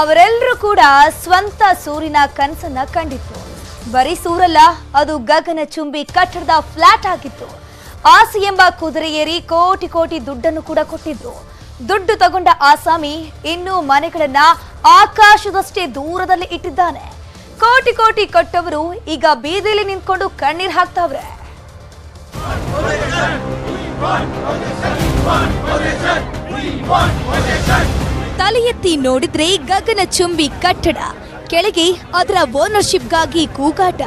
ಅವರೆಲ್ಲರೂ ಕೂಡ ಸ್ವಂತ ಸೂರಿನ ಕನಸನ್ನ ಕಂಡಿತ್ತು. ಬರೀ ಸೂರಲ್ಲ ಅದು ಗಗನ ಚುಂಬಿ ಕಟ್ಟಡದ ಫ್ಲಾಟ್ ಆಗಿತ್ತು. ಆಸೆ ಎಂಬ ಕುದುರೆ ಏರಿ ಕೋಟಿ ಕೋಟಿ ದುಡ್ಡನ್ನು ಕೂಡ ಕೊಟ್ಟಿದ್ರು ದುಡ್ಡು ತಗೊಂಡ ಆಸಾಮಿ ಇನ್ನೂ ಮನೆಗಳನ್ನ ಆಕಾಶದಷ್ಟೇ ದೂರದಲ್ಲಿ ಇಟ್ಟಿದ್ದಾನೆ. ಕೋಟಿ ಕೋಟಿ ಕೊಟ್ಟವರು ಈಗ ಬೀದಿಲಿ ನಿಂತ್ಕೊಂಡು ಕಣ್ಣೀರ್ ಹಾಕ್ತಾವ್ರೆ. ತಲೆ ಎತ್ತಿ ನೋಡಿದ್ರೆ ಗಗನ ಚುಂಬಿ ಕಟ್ಟಡ, ಕೆಳಗೆ ಅದರ ಓನರ್ಶಿಪ್ಗಾಗಿ ಕೂಗಾಟ.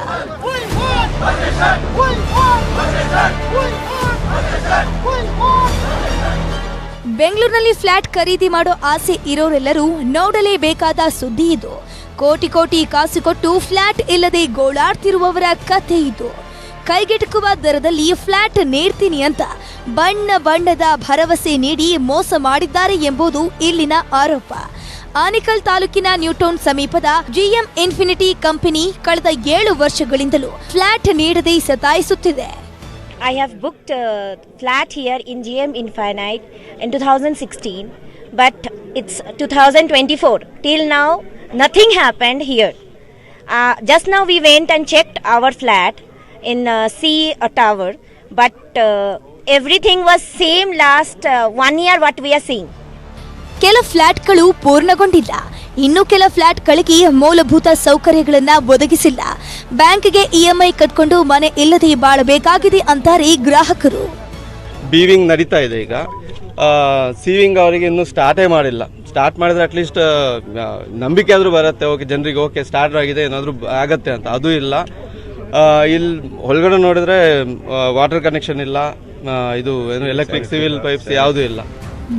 ಬೆಂಗಳೂರಿನಲ್ಲಿ ಫ್ಲಾಟ್ ಖರೀದಿ ಮಾಡೋ ಆಸೆ ಇರೋರೆಲ್ಲರೂ ನೋಡಲೇಬೇಕಾದ ಸುದ್ದಿ ಇದು. ಕೋಟಿ ಕೋಟಿ ಕಾಸು ಕೊಟ್ಟು ಫ್ಲಾಟ್ ಇಲ್ಲದೆ ಗೋಳಾಡ್ತಿರುವವರ ಕಥೆ ಇದು. ಕೈಗೆಟುಕುವ ದರದಲ್ಲಿ ಫ್ಲಾಟ್ ನೀಡ್ತೀನಿ ಅಂತ ಬಣ್ಣ ಬಣ್ಣದ ಭರವಸೆ ನೀಡಿ ಮೋಸ ಮಾಡಿದ್ದಾರೆ ಎಂಬುದು ಇಲ್ಲಿನ ಆರೋಪ. ಆನಿಕಲ್ ತಾಲೂಕಿನ ನ್ಯೂಟೌನ್ ಸಮೀಪದ ಜಿಎಂ ಇನ್ಫಿನಿಟಿ ಕಂಪನಿ ಕಳೆದ ಏಳು ವರ್ಷಗಳಿಂದಲೂ ಫ್ಲಾಟ್ ನೀಡದೆ ಸತಾಯಿಸುತ್ತಿದೆ. I have booked a flat in to GM sixteen but 2016, to it's 2024. For now, nothing nothing happened here just now we went and checked our flat. In uh, C uh, Tower, but uh, everything was same last uh, one year what we are seeing. ಕೆಲ ಫ್ಲಾಟ್ಗಳು ಪೂರ್ಣಗೊಂಡಿಲ್ಲ. ಇನ್ನು ಕೆಲ ಫ್ಲಾಟ್ಗಳಿಗೆ ಮೂಲಭೂತ ಸೌಕರ್ಯಗಳನ್ನ ಒದಗಿಸಿಲ್ಲ. ಬ್ಯಾಂಕ್ಗೆ EMI ಕಟ್ಕೊಂಡು ಮನೆ ಇಲ್ಲದೆ ಬಾಳಬೇಕಾಗಿದೆ ಅಂತಾರೆ ಗ್ರಾಹಕರು. ಬೀವಿಂಗ್ ನಡೀತಾ ಇದೆ ಈಗ. ಸೀವಿಂಗ್ ಅವರಿಗೆ ಇನ್ನೂ ಸ್ಟಾರ್ಟೇ ಮಾಡಿಲ್ಲ. ಸ್ಟಾರ್ಟ್ ಮಾಡಿದ್ರೆ ಅಟ್ಲೀಸ್ಟ್ ನಂಬಿಕೆ ಆದರೂ ಬರುತ್ತೆ. ಓಕೆ ಜನರಿಗೆ ಓಕೆ ಸ್ಟಾರ್ಟ್ ಆಗಿದೆ ಏನಾದರೂ ಆಗತ್ತೆ ಅಂತ. ಅದು ಇಲ್ಲ. ಇಲ್ಲಿ ಒಳಗಡೆ ನೋಡಿದ್ರೆ ವಾಟರ್ ಕನೆಕ್ಷನ್ ಇಲ್ಲ. ಇದು ಏನು ಎಲೆಕ್ಟ್ರಿಕ್ ಸಿವಿಲ್ ಪೈಪ್ಸ್ ಯಾವುದೂ ಇಲ್ಲ.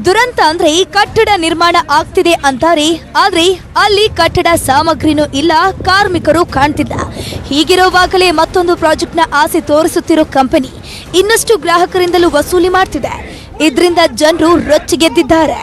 ದುರಂತ ಅಂದ್ರೆ ಕಟ್ಟಡ ನಿರ್ಮಾಣ ಆಗ್ತಿದೆ ಅಂತಾರೆ. ಆದ್ರೆ ಅಲ್ಲಿ ಕಟ್ಟಡ ಸಾಮಗ್ರಿನೂ ಇಲ್ಲ, ಕಾರ್ಮಿಕರು ಕಾಣ್ತಿಲ್ಲ. ಹೀಗಿರುವಾಗಲೇ ಮತ್ತೊಂದು ಪ್ರಾಜೆಕ್ಟ್ನ ಆಸೆ ತೋರಿಸುತ್ತಿರೋ ಕಂಪನಿ ಇನ್ನಷ್ಟು ಗ್ರಾಹಕರಿಂದಲೂ ವಸೂಲಿ ಮಾಡ್ತಿದೆ. ಇದರಿಂದ ಜನರು ರೊಚ್ಚಿಗೆದ್ದಿದ್ದಾರೆ.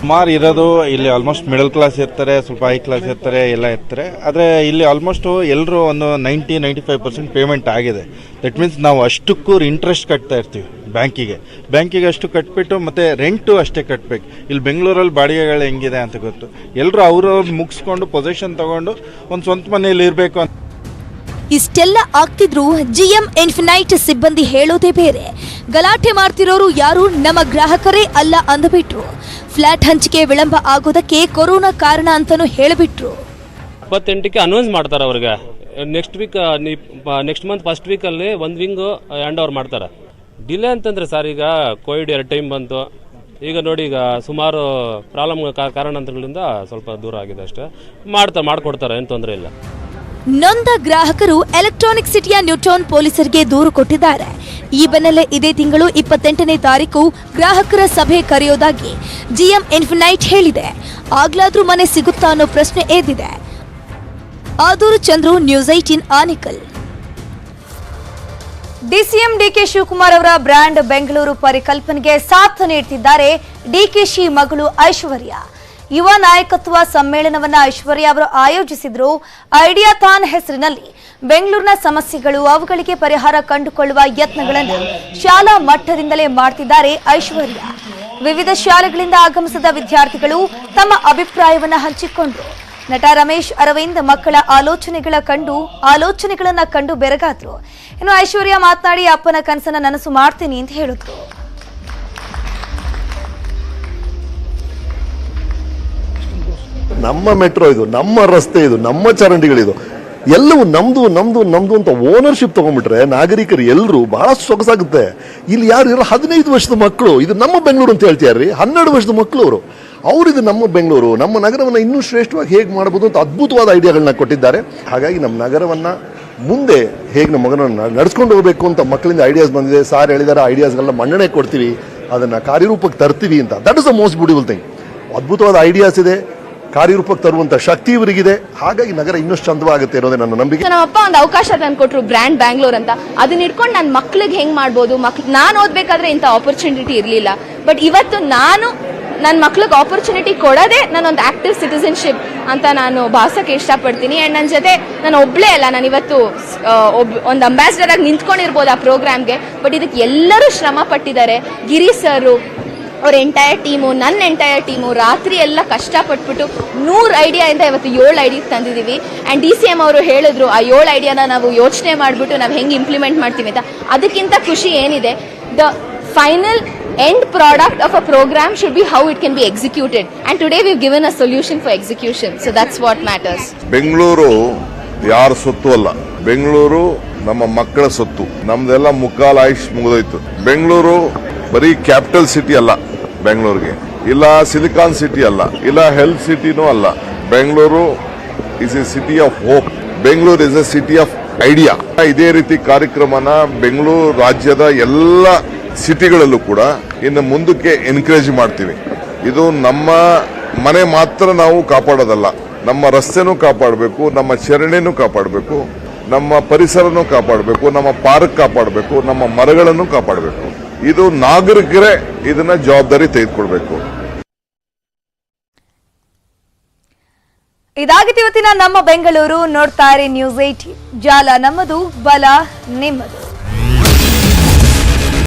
ಸುಮಾರು ಇರೋದು ಇಲ್ಲಿ ಆಲ್ಮೋಸ್ಟ್ ಮಿಡಲ್ ಕ್ಲಾಸ್ ಇರ್ತಾರೆ, ಸ್ವಲ್ಪ ಹೈ ಕ್ಲಾಸ್ ಇರ್ತಾರೆ, ಎಲ್ಲ ಇರ್ತಾರೆ. ಆದರೆ ಇಲ್ಲಿ ಆಲ್ಮೋಸ್ಟ್ ಎಲ್ಲರೂ ಒಂದು ninety ninety five percent payment ಆಗಿದೆ. ದಟ್ ಮೀನ್ಸ್ ನಾವು ಅಷ್ಟಕ್ಕೂ ಇಂಟ್ರೆಸ್ಟ್ ಕಟ್ತಾ ಇರ್ತೀವಿ ಬ್ಯಾಂಕಿಗೆ. ಬ್ಯಾಂಕಿಗೆ ಅಷ್ಟು ಕಟ್ಬಿಟ್ಟು ಮತ್ತು ರೆಂಟು ಅಷ್ಟೇ ಕಟ್ಟಬೇಕು ಇಲ್ಲಿ ಬೆಂಗಳೂರಲ್ಲಿ ಬಾಡಿಗೆಗಳು ಹೆಂಗಿದೆ ಅಂತ ಗೊತ್ತು. ಎಲ್ಲರೂ ಅವ್ರವ್ರು ಮುಗಿಸ್ಕೊಂಡು ಪೊಸಿಷನ್ ತೊಗೊಂಡು ಒಂದು ಸ್ವಂತ ಮನೆಯಲ್ಲಿ ಇರಬೇಕು ಅಂತ. ಇಷ್ಟೆಲ್ಲ ಆಗ್ತಿದ್ರು ಜಿಎಂ ಇನ್ಫಿನೈಟ್ ಸಿಬ್ಬಂದಿ ಹೇಳೋದೇ ಬೇರೆ. ಗಲಾಟೆ ಮಾಡ್ತಿರೋರು ಯಾರು ನಮ್ಮ ಗ್ರಾಹಕರೇ ಅಲ್ಲ ಅಂದ್ಬಿಟ್ರು. ಫ್ಲಾಟ್ ಹಂಚಿಕೆ ವಿಳಂಬ ಆಗೋದಕ್ಕೆ ಕೊರೋನಾ ಕಾರಣ ಅಂತಾನೂ ಹೇಳಿಬಿಟ್ರು. ಇಪ್ಪತ್ತೆಂಟಕ್ಕೆ ಅನೌನ್ಸ್ ಮಾಡ್ತಾರೆ ಅವ್ರಿಗೆ. Next week next month first ವೀಕಲ್ಲಿ ಒಂದು ವಿಂಗ್ ಹ್ಯಾಂಡ್ ಓವರ್ ಮಾಡ್ತಾರೆ. ಡಿಲೇ ಅಂತಂದ್ರೆ ಸರ್ ಈಗ ಕೋವಿಡ್ ಎರಡು ಟೈಮ್ ಬಂತು. ಈಗ ನೋಡಿ ಈಗ ಸುಮಾರು ಪ್ರಾಬ್ಲಮ್ ಕಾರಣಾಂತರಗಳಿಂದ ಸ್ವಲ್ಪ ದೂರ ಆಗಿದೆ ಅಷ್ಟೇ. ಮಾಡ್ತಾ ಮಾಡಿಕೊಡ್ತಾರೆ ಏನು ತೊಂದರೆ ಇಲ್ಲ. ನೊಂದ ಗ್ರಾಹಕರು ಎಲೆಕ್ಟ್ರಾನಿಕ್ ಸಿಟಿಯ ನ್ಯೂಟ್ರಾನ್ ಪೊಲೀಸರಿಗೆ ದೂರು ಕೊಟ್ಟಿದ್ದಾರೆ. ಈ ಬೆನ್ನಲ್ಲೇ ಇದೇ ತಿಂಗಳು ಇಪ್ಪತ್ತೆಂಟನೇ ತಾರೀಕು ಗ್ರಾಹಕರ ಸಭೆ ಕರೆಯೋದಾಗಿ ಜಿಎಂ ಇನ್ಫಿನೈಟ್ ಹೇಳಿದೆ. ಆಗ್ಲಾದ್ರೂ ಮನೆ ಸಿಗುತ್ತಾ ಅನ್ನೋ ಪ್ರಶ್ನೆ ಎದ್ದಿದೆ. ಆದೂರು ಚಂದ್ರು ನ್ಯೂಸ್ ಐಟಿನ್ ಆನಿಕಲ್. ಡಿಸಿಎಂ ಡಿಕೆ ಶಿವಕುಮಾರ್ ಅವರ ಬ್ರ್ಯಾಂಡ್ ಬೆಂಗಳೂರು ಪರಿಕಲ್ಪನೆಗೆ ಸಾಥ್ ನೀಡ್ತಿದ್ದಾರೆ ಡಿಕೆಶಿ ಮಗಳು ಐಶ್ವರ್ಯ. ಯುವ ನಾಯಕತ್ವ ಸಮ್ಮೇಳನವನ್ನ ಐಶ್ವರ್ಯ ಅವರು ಆಯೋಜಿಸಿದ್ರು. ಐಡಿಯಾ ಥಾನ್ ಹೆಸರಿನಲ್ಲಿ. ಬೆಂಗಳೂರಿನ ಸಮಸ್ಯೆಗಳು, ಅವುಗಳಿಗೆ ಪರಿಹಾರ ಕಂಡುಕೊಳ್ಳುವ ಯತ್ನಗಳನ್ನು ಶಾಲಾ ಮಟ್ಟದಿಂದಲೇ ಮಾಡ್ತಿದ್ದಾರೆ ಐಶ್ವರ್ಯ. ವಿವಿಧ ಶಾಲೆಗಳಿಂದ ಆಗಮಿಸಿದ ವಿದ್ಯಾರ್ಥಿಗಳು ತಮ್ಮ ಅಭಿಪ್ರಾಯವನ್ನು ಹಂಚಿಕೊಂಡರು. ನಟ ರಮೇಶ್ ಅರವಿಂದ್ ಮಕ್ಕಳ ಆಲೋಚನೆಗಳ ಕಂಡು, ಆಲೋಚನೆಗಳನ್ನ ಕಂಡು ಬೆರಗಾದ್ರು. ಇನ್ನು ಐಶ್ವರ್ಯ ಮಾತನಾಡಿ, ಅಪ್ಪನ ಕನಸನ್ನ ನನಸು ಮಾಡ್ತೀನಿ ಅಂತ ಹೇಳಿದ್ರು. ನಮ್ಮ ಮೆಟ್ರೋ ಇದು, ನಮ್ಮ ರಸ್ತೆ ಇದು, ನಮ್ಮ ಚರಂಡಿಗಳಿದು. ಎಲ್ಲವೂ ನಮ್ದು ನಮ್ದು ನಮ್ದು ಅಂತ ಓನರ್ಶಿಪ್ ತಗೊಂಡ್ಬಿಟ್ರೆ ನಾಗರಿಕರು ಎಲ್ಲರೂ ಬಹಳ ಸೊಗಸಾಗುತ್ತೆ. ಇಲ್ಲಿ ಯಾರು ಇರೋ ಹದಿನೈದು ವರ್ಷದ ಮಕ್ಕಳು, ಇದು ನಮ್ಮ ಬೆಂಗಳೂರು ಅಂತ ಹೇಳ್ತಿಯಾರ್ರಿ ಹನ್ನೆರಡು ವರ್ಷದ ಮಕ್ಕಳು ಅವರು. ಇದು ನಮ್ಮ ಬೆಂಗಳೂರು. ನಮ್ಮ ನಗರವನ್ನು ಇನ್ನೂ ಶ್ರೇಷ್ಠವಾಗಿ ಹೇಗೆ ಮಾಡ್ಬೋದು ಅಂತ ಅದ್ಭುತವಾದ ಐಡಿಯಾಗಳನ್ನ ಕೊಟ್ಟಿದ್ದಾರೆ. ಹಾಗಾಗಿ ನಮ್ಮ ನಗರವನ್ನು ಮುಂದೆ ಹೇಗೆ ನಮ್ಮ ಮಗನನ್ನು ನಡೆಸ್ಕೊಂಡು ಹೋಗಬೇಕು ಅಂತ ಮಕ್ಕಳಿಂದ ಐಡಿಯಾಸ್ ಬಂದಿದೆ. ಸಾರ್ ಹೇಳಿದಾರೆ ಐಡಿಯಾಸ್ಗಳನ್ನ ಮನ್ನಣೆ ಕೊಡ್ತೀವಿ. ಅದನ್ನು ಕಾರ್ಯರೂಪಕ್ಕೆ ತರ್ತೀವಿ ಅಂತ. That is a most beautiful thing ಅದ್ಭುತವಾದ ಐಡಿಯಾಸ್ ಇದೆ. ಕಾರ್ಯರೂಪಕ್ಕೆ ತರುವಂತ ಶಕ್ತಿ ಇವರಿಗಿದೆ. ಹಾಗಾಗಿ ನಗರ ಇನ್ನಷ್ಟು ಚಂದವಾಗುತ್ತೆ ಅನ್ನೋದೇ ನನ್ನ ನಂಬಿಕೆ. ನಮ್ಮ ಅಪ್ಪ ಒಂದು ಅವಕಾಶ ತಂದ್ಕೊಟ್ರು ಬ್ರ್ಯಾಂಡ್ ಬ್ಯಾಂಗ್ಳೂರ್ ಅಂತ. ಅದನ್ನ ಇಟ್ಕೊಂಡು ನನ್ನ ಮಕ್ಳಿಗೆ ಹೆಂಗ್ ಮಾಡ್ಬೋದು? ಮಕ್ಳು, ನಾನು ಓದ್ಬೇಕಾದ್ರೆ ಇಂಥ ಆಪರ್ಚುನಿಟಿ ಇರಲಿಲ್ಲ. ಬಟ್ ಇವತ್ತು ನಾನು ನನ್ನ ಮಕ್ಳಿಗೆ ಆಪರ್ಚುನಿಟಿ ಕೊಡೋದೇ ನಾನೊಂದು ಆಕ್ಟಿವ್ ಸಿಟಿಸನ್ಶಿಪ್ ಅಂತ ನಾನು ಭಾವಿಸೋಕೆ ಇಷ್ಟಪಡ್ತೀನಿ. ಆ್ಯಂಡ್ ನನ್ನ ಜೊತೆ ನಾನು ಒಬ್ಳೇ ಅಲ್ಲ, ನಾನು ಇವತ್ತು ಒಬ್, ಒಂದು ಅಂಬಾಸಿಡರ್ ಆಗಿ ನಿಂತ್ಕೊಂಡಿರ್ಬೋದು ಆ ಪ್ರೋಗ್ರಾಮ್ಗೆ ಬಟ್ ಇದಕ್ಕೆ ಎಲ್ಲರೂ ಶ್ರಮ ಪಟ್ಟಿದ್ದಾರೆ. ಗಿರಿ ಸರು ಅವ್ರ ಎಂಟೈರ್ ಟೀಮು ನನ್ನ ಎಂಟೈರ್ ಟೀಮು ರಾತ್ರಿ ಎಲ್ಲ ಕಷ್ಟಪಟ್ಬಿಟ್ಟು ನೂರು ಐಡಿಯಾಯಿಂದ ಇವತ್ತು ಏಳು ಐಡಿಯಾ ತಂದಿದ್ದೀವಿ ಆ್ಯಂಡ್ ಡಿ ಸಿ ಎಂ ಅವರು ಹೇಳಿದ್ರು, ಆ ಏಳು ಐಡಿಯಾನ ನಾವು ಯೋಚನೆ ಮಾಡಿಬಿಟ್ಟು ನಾವು ಹೆಂಗೆ ಇಂಪ್ಲಿಮೆಂಟ್ ಮಾಡ್ತೀವಿ ಅಂತ. ಅದಕ್ಕಿಂತ ಖುಷಿ ಏನಿದೆ the final end product of a program should be how it can be executed and today we given a solution for execution so that's what matters Bengaluru ಯಾರ ಸೊತ್ತು ಅಲ್ಲ. ಬೆಂಗಳೂರು ನಮ್ಮ ಮಕ್ಕಳ ಸೊತ್ತು. ನಮ್ದೆಲ್ಲ ಮುಕ್ಕಾಲ ಆಯುಷ್ ಮುಗಿದೋಯ್ತು. ಬೆಂಗಳೂರು ಬರೀ ಕ್ಯಾಪಿಟಲ್ ಸಿಟಿ ಅಲ್ಲ, ಬೆಂಗಳೂರಿಗೆ. ಇಲ್ಲ ಸಿಲಿಕಾನ್ ಸಿಟಿ ಅಲ್ಲ, ಇಲ್ಲ ಹೆಲ್ತ್ ಸಿಟಿನೂ ಅಲ್ಲ. Bengaluru is a city of hope Bengaluru is a city of idea ಇದೇ ರೀತಿ ಕಾರ್ಯಕ್ರಮನ ಬೆಂಗಳೂರು ರಾಜ್ಯದ ಎಲ್ಲ ಸಿಟಿಗಳಲ್ಲೂ ಕೂಡ ಇನ್ನು ಮುಂದಕ್ಕೆ ಎನ್ಕರೇಜ್ ಮಾಡ್ತೀವಿ. ಇದು ನಮ್ಮ ಮನೆ ಮಾತ್ರ ನಾವು ಕಾಪಾಡೋದಲ್ಲ, ನಮ್ಮ ರಸ್ತೆನೂ ಕಾಪಾಡಬೇಕು, ನಮ್ಮ ಚರಂಡಿನೂ ಕಾಪಾಡಬೇಕು, ನಮ್ಮ ಪರಿಸರನೂ ಕಾಪಾಡಬೇಕು, ನಮ್ಮ ಪಾರ್ಕ್ ಕಾಪಾಡಬೇಕು, ನಮ್ಮ ಮರಗಳನ್ನು ಕಾಪಾಡಬೇಕು. ಇದು ನಾಗರಿಕರೇ ಇದನ್ನ ಜವಾಬ್ದಾರಿ ತೆಗೆದುಕೊಳ್ಬೇಕು. ಇದಾಗಿತ್ತು ಇವತ್ತಿನ ನಮ್ಮ ಬೆಂಗಳೂರು ನೋಡ್ತಾ ನ್ಯೂಸ್ ಏಟಿ ಜಾಲ ನಮ್ಮದು, ಬಲ ನಿಮ್ಮದು.